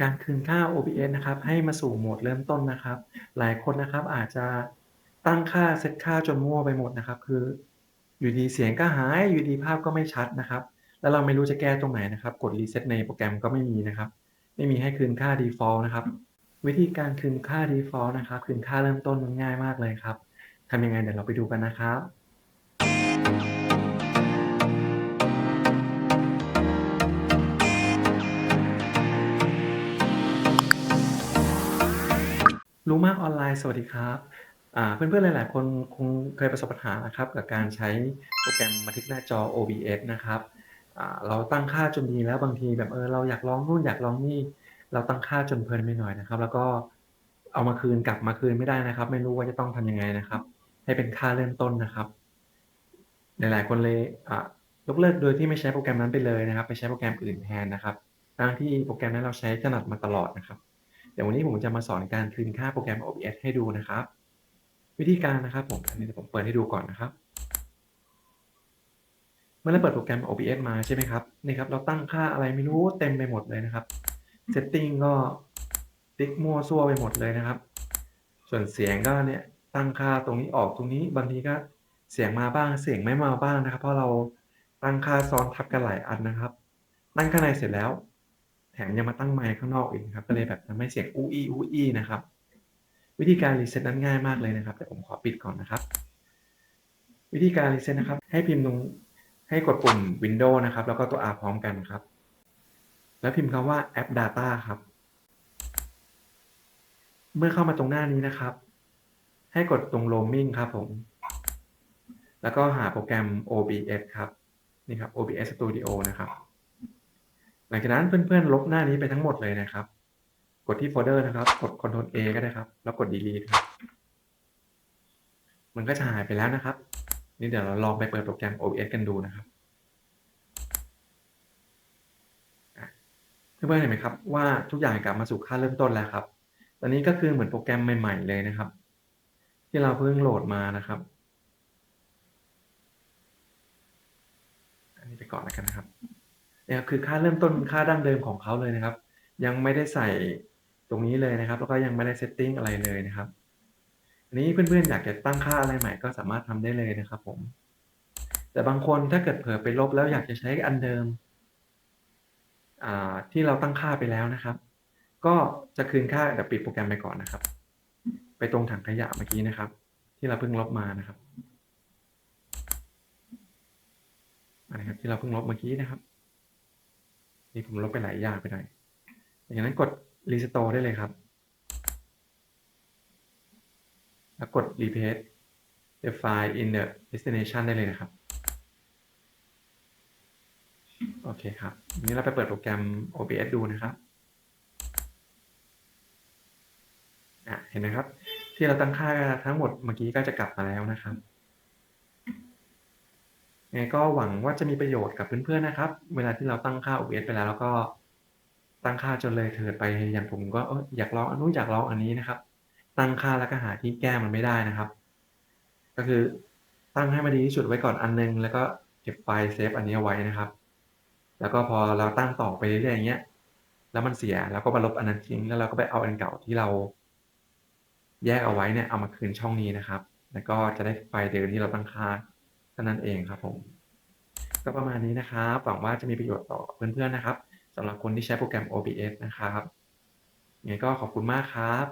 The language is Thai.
การคืนค่า OBS นะครับ ให้มาสู่โหมดเริ่มต้นนะครับ หลายคนนะครับอาจจะตั้งค่าเซตค่าจนมั่วไปหมดนะครับ คือ อยู่ดีเสียงก็หายอยู่ดีภาพก็ไม่ชัดนะครับ แล้วเราไม่รู้จะแก้ตรงไหนนะครับ กดรีเซ็ตในโปรแกรมก็ไม่มีนะครับ ไม่มีให้คืนค่า default นะครับ วิธีการคืนค่า default นะครับ คืนค่าเริ่มต้นมันง่ายมากเลยครับทำยังไงเดี๋ยวเราไปดูกันนะครับ รู้มากออนไลน์ สวัสดีครับอ่าเพื่อนๆ หลาย ๆ คนคงเคยประสบปัญหานะครับกับการใช้โปรแกรมบันทึกหน้าจอ OBS นะครับอ่าเราตั้งค่าจนดีแล้วบางทีแบบเออเราอยากลองนู่นอยากลองนี่ เราตั้งค่าจนเพลินไปหน่อยนะครับ แล้วก็เอามาคืนกลับมาคืนไม่ได้นะครับ ไม่รู้ว่าจะต้องทำยังไงนะครับ ให้เป็นค่าเริ่มต้นนะครับ หลาย ๆ คนเลยอ่ายกเลิกโดยที่ไม่ใช้โปรแกรมนั้นไปเลยนะครับ ไปใช้โปรแกรมอื่นแทนนะครับทั้งที่โปรแกรมนั้นเราใช้ถนัดมาตลอดนะครับ เดี๋ยววันนี้ผมจะมาสอนการคืนค่าโปรแกรม OBS ให้ดูนะครับ วิธีการนะครับผมอันนี้ผมเปิดให้ดูก่อนนะครับ เมื่อเราเปิดโปรแกรม OBS มาใช่ไหมครับนี่ครับ เราตั้งค่าอะไรไม่รู้เต็มไปหมดเลยนะครับ Setting ก็ติ๊กมั่วซั่วไปหมดเลยนะครับ ส่วนเสียงก็เนี่ยตั้งค่าตรงนี้ออกตรงนี้บางทีก็เสียงมาบ้างเสียงไม่มาบ้างนะครับ เพราะเราตั้งค่าซ้อนทับกันหลายอันนะครับ ตั้งข้างในเสร็จแล้ว แถมยังมาตั้งไมค์ข้างนอกอีกครับก็เลยแบบทำให้เสียงอู้อี้อู้อี้นะครับ วิธีการรีเซ็ตนั้นง่ายมากเลยนะครับแต่ผมขอปิดก่อนนะครับ วิธีการรีเซ็ตนะครับ ให้พิมพ์ตรงให้กดปุ่ม Windows นะครับ แล้วก็ตัว R พร้อมกันครับ แล้วพิมพ์คำว่า App Data ครับ เมื่อเข้ามาตรงหน้านี้นะครับ ให้กดตรง Roaming ครับผม แล้วก็หาโปรแกรม OBS ครับ นี่ครับ OBS Studio นะครับ หลังจากนั้นเพื่อนๆลบหน้านี้ไปทั้งหมดเลยนะครับ กดที่โฟลเดอร์นะครับ กด Ctrl A ก็ได้ครับ แล้วกด Delete ครับ มันก็จะหายไปแล้วนะครับ นี่เดี๋ยวเราลองไปเปิดโปรแกรม OBS กันดูนะครับเพื่อนๆเห็นไหมครับว่าทุกอย่างกลับมาสู่ค่าเริ่มต้นแล้วครับ ตอนนี้ก็คือเหมือนโปรแกรมใหม่ ๆ เลยนะครับ ที่เราเพิ่งโหลดมานะครับ อันนี้ไปก่อนแล้วกันนะครับ นี่ยคือค่าเริ่มต้นค่าดั้งเดิมของเขาเลยนะครับ ยังไม่ได้ใส่ตรงนี้เลยนะครับ แล้วก็ยังไม่ได้เซตติ้งอะไรเลยนะครับอันนี้เพื่อนๆอยากจะตั้งค่าอะไรใหม่ก็สามารถทำได้เลยนะครับ ผม แต่บางคนถ้าเกิดเผลอไปลบแล้วอยากจะใช้อันเดิมที่เราตั้งค่าไปแล้วนะครับ ก็จะคืนค่าเดี๋ยวปิดโปรแกรมไปก่อนนะครับ ไปตรงถังขยะเมื่อกี้นะครับ ที่เราเพิ่งลบมานะครับนะครับที่เราเพิ่งลบเมื่อกี้นะครับ นี่ผมลบไปหลายอย่างไปหน่อยอย่างนั้นกด restore ได้เลยครับ แล้วกด replace the file in the destination ได้เลยนะครับ โอเคครับ นี้เราไปเปิดโปรแกรม OBS ดูนะครับเห็นไหมครับ ที่เราตั้งค่าทั้งหมดเมื่อกี้ก็จะกลับมาแล้วนะครับ ไงก็หวังว่าจะมีประโยชน์กับเพื่อนๆนะครับ เวลาที่เราตั้งค่า OBS ไปแล้วแล้วก็ตั้งค่าจนเลยเถิดไปอย่างผมก็อยากลองอันนู้นอยากลองอันนี้นะครับ ตั้งค่าแล้วก็หาที่แก้มันไม่ได้นะครับ ก็คือตั้งให้มันดีที่สุดไว้ก่อนอันนึง แล้วก็เก็บไฟล์เซฟอันนี้ไว้นะครับ แล้วก็พอเราตั้งต่อไปเรื่อยๆอย่างเงี้ย แล้วมันเสียเราก็มาลบอันนั้นทิ้งแล้วเราก็ไปเอาอันเก่าที่เรา แยกเอาไว้เนี่ยเอามาคืนช่องนี้นะครับ แล้วก็จะได้ไฟล์เดิมที่เราตั้งค่า เท่านั้นเองครับผม ก็ประมาณนี้นะครับหวังว่าจะมีประโยชน์ต่อเพื่อนๆนะครับสำหรับคนที่ใช้โปรแกรม OBS นะครับงั้นก็ขอบคุณมากครับ